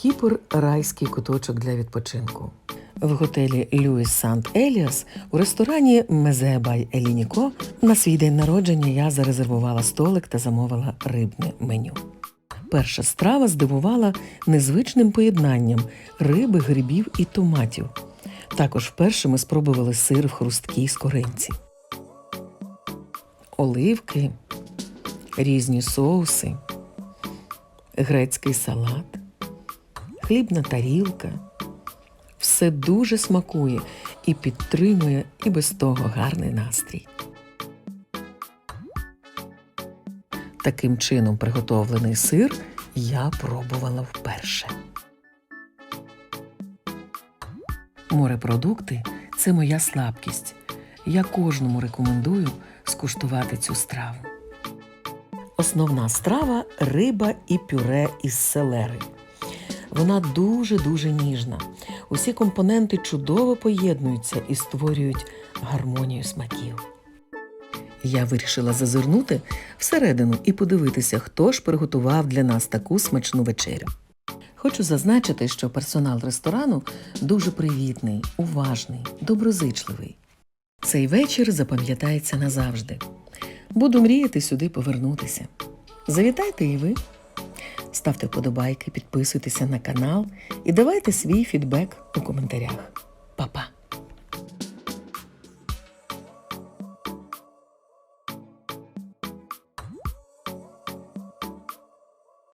Кіпр райський куточок для відпочинку. В готелі Люїс Сант Еліас у ресторані Мезе бай Елініко на свій день народження я зарезервувала столик та замовила рибне меню. Перша страва здивувала незвичним поєднанням риби, грибів і томатів. Також вперше ми спробували сир в хрусткій скоринці. Оливки, різні соуси, грецький салат, хлібна тарілка. Все дуже смакує і підтримує і без того гарний настрій. Таким чином приготовлений сир я пробувала вперше. Морепродукти це моя слабкість. Я кожному рекомендую скуштувати цю страву. Основна страва риба і пюре із селери. Вона дуже-дуже ніжна. Усі компоненти чудово поєднуються і створюють гармонію смаків. Я вирішила зазирнути всередину і подивитися, хто ж приготував для нас таку смачну вечерю. Хочу зазначити, що персонал ресторану дуже привітний, уважний, доброзичливий. Цей вечір запам'ятається назавжди. Буду мріяти сюди повернутися. Завітайте і ви. Ставте вподобайки, підписуйтеся на канал і давайте свій фідбек у коментарях. Па-па!